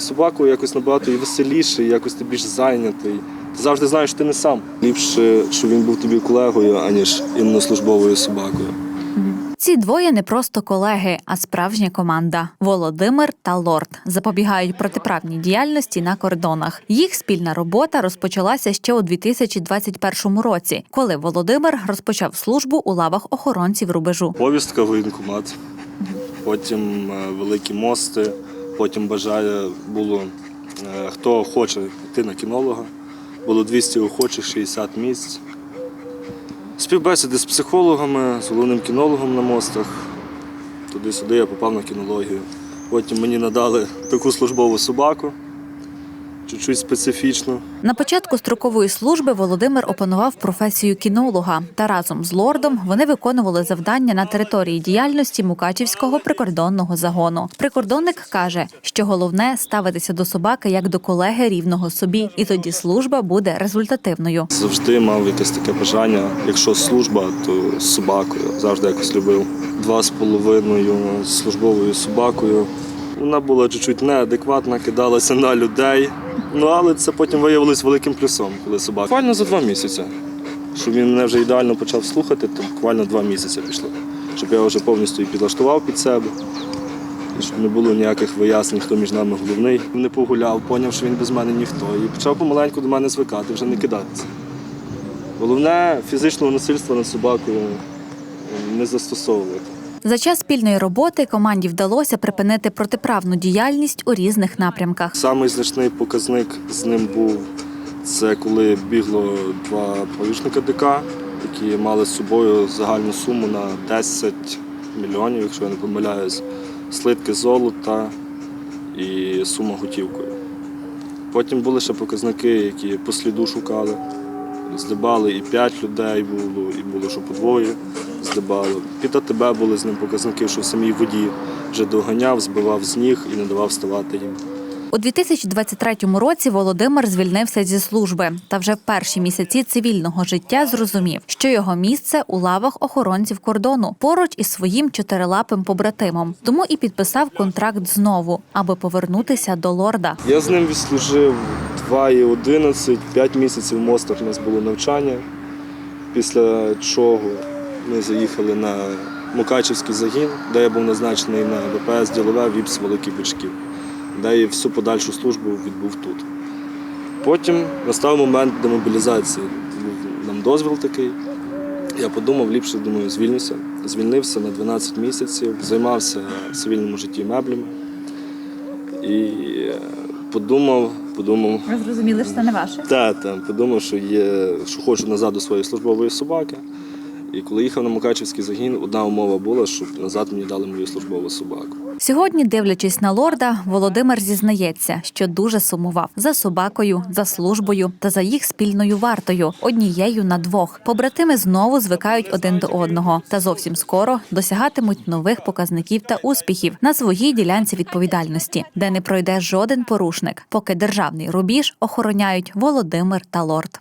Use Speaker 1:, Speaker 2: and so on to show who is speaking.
Speaker 1: Собаку якось набагато і веселіше, і якось ти більш зайнятий. Ти завжди знаєш, що ти не сам. Ліпше, щоб він був тобі колегою, аніж іменно службовою собакою.
Speaker 2: Ці двоє не просто колеги, а справжня команда. Володимир та Лорд запобігають протиправній діяльності на кордонах. Їх спільна робота розпочалася ще у 2021 році, коли Володимир розпочав службу у лавах охоронців рубежу.
Speaker 1: Повістка, воєнкомат, потім е, великі мости, потім бажає було, е, хто хоче йти на кінолога. Було 200 охочих, 60 місць. Співбесіди з психологами, з головним кінологом на мостах. Туди-сюди я попав на кінологію. Потім мені надали таку службову собаку, чуть-чуть специфічну.
Speaker 2: На початку строкової служби Володимир опанував професію кінолога, та разом з лордом вони виконували завдання на території діяльності Мукачівського прикордонного загону. Прикордонник каже, що головне ставитися до собаки як до колеги рівного собі, і тоді служба буде результативною.
Speaker 1: Завжди мав якесь таке бажання. Якщо служба, то з собакою. Завжди якось любив. Два з половиною службовою собакою. Вона була чуть-чуть неадекватна, кидалася на людей. Ну але це потім виявилось великим плюсом, коли собака. Буквально за два місяці. Щоб він мене вже ідеально почав слухати, то буквально два місяці пішло. Щоб я вже повністю її підлаштував під себе. І щоб не було ніяких вияснень, хто між нами головний. Не погуляв, поняв, що він без мене ніхто. І почав помаленьку до мене звикати, вже не кидатися. Головне фізичного насильства над собакою не застосовувати.
Speaker 2: За час спільної роботи команді вдалося припинити протиправну діяльність у різних напрямках.
Speaker 1: Самий значний показник з ним був це коли бігло два порушника ДК, які мали з собою загальну суму на 10 мільйонів, якщо я не помиляюсь, слитки золота і сума готівкою. Потім були ще показники, які по сліду шукали. Здибали і 5 людей було, і було, що по двоє здибали. Під АТБ були з ним показники, що в самій воді вже доганяв, збивав з ніг і не давав ставати їм.
Speaker 2: У 2023 році Володимир звільнився зі служби та вже в перші місяці цивільного життя зрозумів, що його місце у лавах охоронців кордону поруч із своїм чотирилапим побратимом. Тому і підписав контракт знову, аби повернутися до лорда.
Speaker 1: Я з ним відслужив 2 і 11, 5 місяців в мостах у нас було навчання, після чого ми заїхали на Мукачівський загін, де я був назначений на ВПС Ділове ВІПС Великий Бичків, де і всю подальшу службу відбув тут. Потім настав момент демобілізації. Був нам дозвіл такий. Я подумав, ліпше думаю, звільнюся. Звільнився на 12 місяців, займався в цивільному житті меблями. І е, подумав, подумав,
Speaker 2: Ви зрозуміли, що це не ваше?
Speaker 1: та, подумав, що є, що хочу назад до своєї службової собаки. І коли їхав на Мукачівський загін, одна умова була, щоб назад мені дали мою службову собаку.
Speaker 2: Сьогодні, дивлячись на лорда, Володимир зізнається, що дуже сумував за собакою, за службою та за їх спільною вартою однією на двох. Побратими знову звикають один до одного та зовсім скоро досягатимуть нових показників та успіхів на своїй ділянці відповідальності, де не пройде жоден порушник, поки державний рубіж охороняють Володимир та лорд.